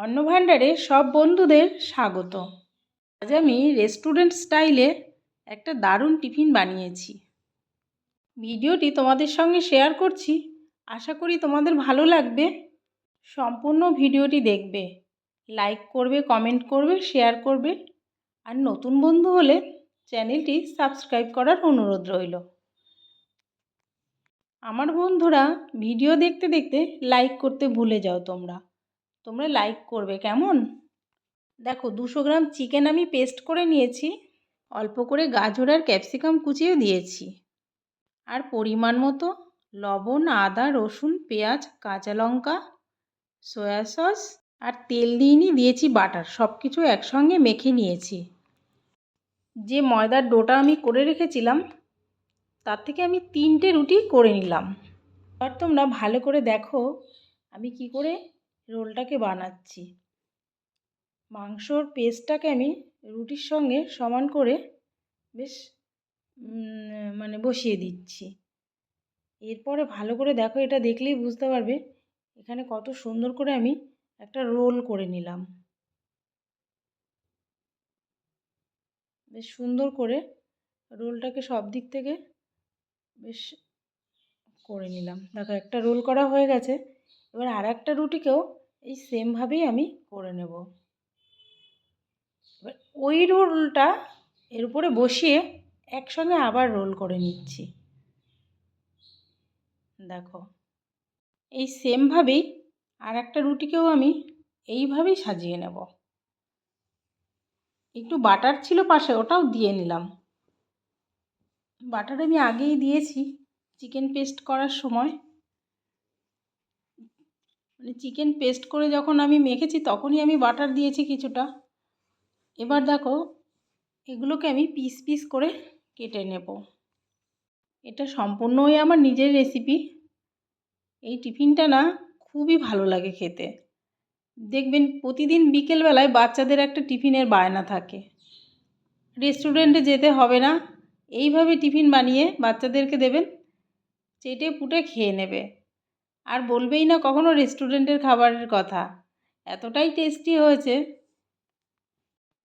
অন্নভাণ্ডারে সব বন্ধুদের স্বাগত। আজ আমি রেস্টুরেন্ট স্টাইলে একটা দারুণ টিফিন বানিয়েছি। ভিডিওটি তোমাদের সঙ্গে শেয়ার করছি। আশা করি তোমাদের ভালো লাগবে। সম্পূর্ণ ভিডিওটি দেখবে। লাইক করবে, কমেন্ট করবে, শেয়ার করবে। আর নতুন বন্ধু হলে চ্যানেলটি সাবস্ক্রাইব করার অনুরোধ রইল। আমার বন্ধুরা ভিডিও দেখতে দেখতে লাইক করতে ভুলে যাও তোমরা। তোমরা লাইক করবে, কেমন? দেখো, দুশো গ্রাম চিকেন আমি পেস্ট করে নিয়েছি, অল্প করে গাজর আর ক্যাপসিকাম কুচিয়ে দিয়েছি। আর পরিমাণ মতো লবণ, আদা, রসুন, পেঁয়াজ, কাঁচা লঙ্কা সয়া সস আর তেল দিইনি দিয়েছি বাটার সব কিছু একসঙ্গে মেখে নিয়েছি। যে ময়দার ডোটা আমি করে রেখেছিলাম, তার থেকে আমি তিনটে রুটি করে নিলাম। এবার তোমরা ভালো করে দেখো, আমি কি করে রোলটাকে বানাচ্ছি। মাংসর পেস্টটাকে আমি রুটির সঙ্গে সমান করে বেশ মানে বসিয়ে দিচ্ছি। এরপরে ভালো করে দেখো, এটা দেখলেই বুঝতে পারবে, এখানে কত সুন্দর করে আমি একটা রোল করে নিলাম। বেশ সুন্দর করে রোলটাকে সব দিক থেকে বেশ করে নিলাম। দেখো, একটা রোল করা হয়ে গেছে। এবার আর একটা রুটিকেও এই সেমভাবেই আমি করে নেব। এবার ওই রোলটা এর উপরে বসিয়ে একসঙ্গে আবার রোল করে নিচ্ছি। দেখো, এই সেমভাবেই আর একটা রুটিকেও আমি এইভাবেই সাজিয়ে নেব। একটু বাটার ছিল পাশে, ওটাও দিয়ে নিলাম। বাটার আমি আগেই দিয়েছি। চিকেন পেস্ট করার সময় মানে চিকেন পেস্ট করে যখন আমি মেখেছি তখনই আমি বাটার দিয়েছি কিছুটা। এবার দেখো, এগুলোকে আমি পিস পিস করে কেটে নেব। এটা সম্পূর্ণই আমার নিজের রেসিপি এই টিফিনটা না খুবই ভালো লাগে খেতে। দেখবেন প্রতিদিন বিকেলবেলায় বাচ্চাদের একটা টিফিনের বায়না থাকে। রেস্টুরেন্টে যেতে হবে না। এইভাবে টিফিন বানিয়ে বাচ্চাদেরকে দেবেন, চেটে পুটে খেয়ে নেবে। আর বলবেই না কখনো রেস্টুরেন্টের খাবারের কথা। এতটাই টেস্টি হয়েছে।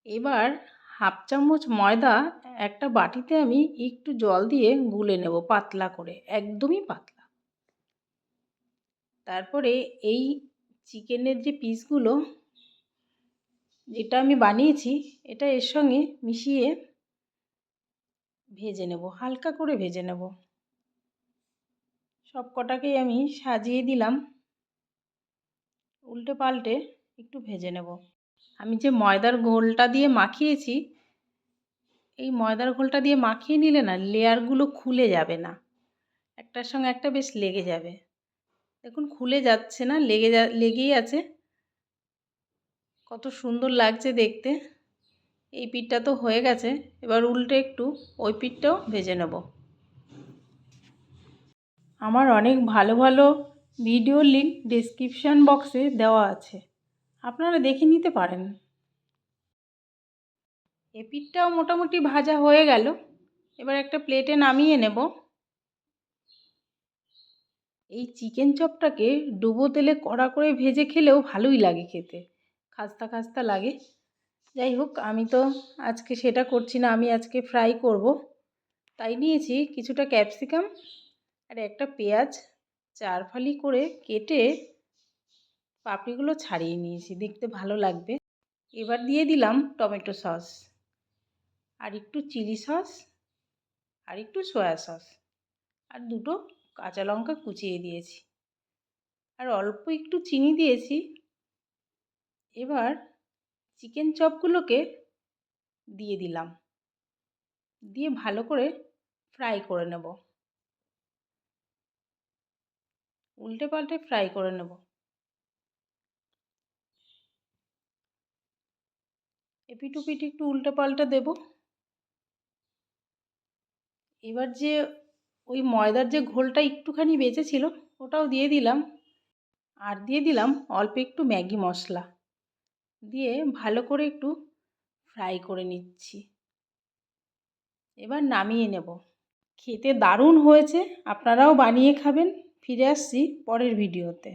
এবার হাফ চামচ ময়দা একটা বাটিতে আমি একটু জল দিয়ে গুলে নেব পাতলা করে, একদমই পাতলা। তারপরে এই চিকেনের যে পিসগুলো যেটা আমি বানিয়েছি, এটা এর সঙ্গে মিশিয়ে ভেজে নেব, হালকা করে ভেজে নেব। সব কটাকেই আমি সাজিয়ে দিলাম। উল্টে পাল্টে একটু ভেজে নেব। আমি যে ময়দার ঘোলটা দিয়ে মাখিয়েছি, এই ময়দার ঘোলটা দিয়ে মাখিয়ে নিলে না লেয়ারগুলো খুলে যাবে না। একটার সঙ্গে একটা বেশ লেগে যাবে। দেখুন খুলে যাচ্ছে না, লেগে যা, লেগেই আছে। কত সুন্দর লাগছে দেখতে। এই পিঠটা তো হয়ে গেছে। এবার উল্টে একটু ওই পিঠটাও ভেজে নেব। আমার অনেক ভালো ভালো ভিডিও লিঙ্ক ডিসক্রিপশান বক্সে দেওয়া আছে। আপনারা দেখে নিতে পারেন। এ পিঠটাও মোটামুটি ভাজা হয়ে গেল। এবার একটা প্লেটে নামিয়ে নেব। এই চিকেন চপটাকে ডুবো তেলে কড়া করে ভেজে খেলেও ভালোই লাগে খেতে। খাস্তা খাস্তা লাগে। যাই হোক, আমি তো আজকে সেটা করছি না, আমি আজকে ফ্রাই করব। তাই নিয়েছি কিছুটা ক্যাপসিকাম আর একটা পেঁয়াজ চার ফালি করে কেটে পাপড়িগুলো ছাড়িয়ে নিয়েছি। দেখতে ভালো লাগবে। এবার দিয়ে দিলাম টমেটো সস। আর একটু চিলি সস আর একটু সয়া সস। আর দুটো কাঁচা লঙ্কা কুচিয়ে দিয়েছি। আর অল্প একটু চিনি দিয়েছি। এবার চিকেন চপগুলোকে দিয়ে দিলাম। দিয়ে ভালো করে ফ্রাই করে নেব। উল্টে পাল্টে ফ্রাই করে নেব। এপিট ওপিট একটু উল্টে পাল্টে দেব। এবার যে ওই ময়দার যে ঘোলটা একটুখানি বেঁচেছিল ওটাও দিয়ে দিলাম। আর দিয়ে দিলাম অল্প একটু ম্যাগি মশলা। দিয়ে ভালো করে একটু ফ্রাই করে নিচ্ছি। এবার নামিয়ে নেব। খেতে দারুণ হয়েছে, আপনারাও বানিয়ে খাবেন। ফিরে আসছি পরের ভিডিওতে।